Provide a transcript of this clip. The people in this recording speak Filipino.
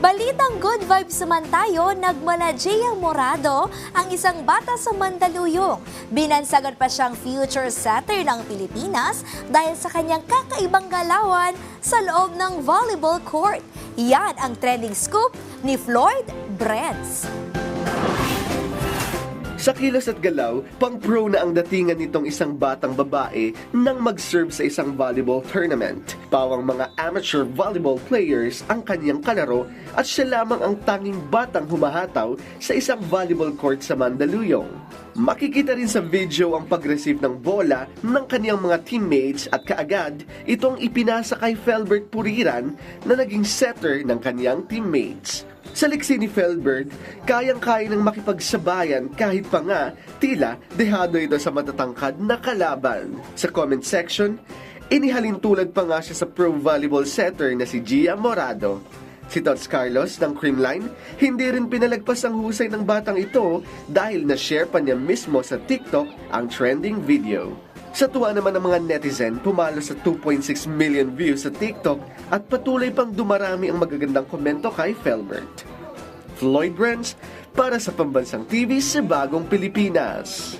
Balitang good vibes naman tayo, nagmala Gia Morado ang isang bata sa Mandaluyong. Binansagan pa siyang future setter ng Pilipinas dahil sa kanyang kakaibang galawan sa loob ng volleyball court. Yan ang trending scoop ni Floyd Brents. Sa kilos at galaw, pang-pro na ang datingan nitong isang batang babae nang mag-serve sa isang volleyball tournament. Pawang mga amateur volleyball players ang kanyang kalaro at siya lamang ang tanging batang humahataw sa isang volleyball court sa Mandaluyong. Makikita rin sa video ang pag-receive ng bola ng kaniyang mga teammates at kaagad itong ipinasa kay Felbert Puriran na naging setter ng kaniyang teammates. Sa liksi ni Felbert, kayang-kaya ng makipagsabayan kahit pa nga tila dehado ito sa matatangkad na kalaban. Sa comment section, inihalin tulad pa nga siya sa pro volleyball setter na si Gia Morado. Si Tots Carlos ng Creamline, hindi rin pinalagpas ang husay ng batang ito dahil na-share pa niya mismo sa TikTok ang trending video. Sa tuwa naman ng mga netizen, pumalo sa 2.6 million views sa TikTok at patuloy pang dumarami ang magagandang komento kay Felbert. Floyd Brands para sa Pambansang TV sa Bagong Pilipinas.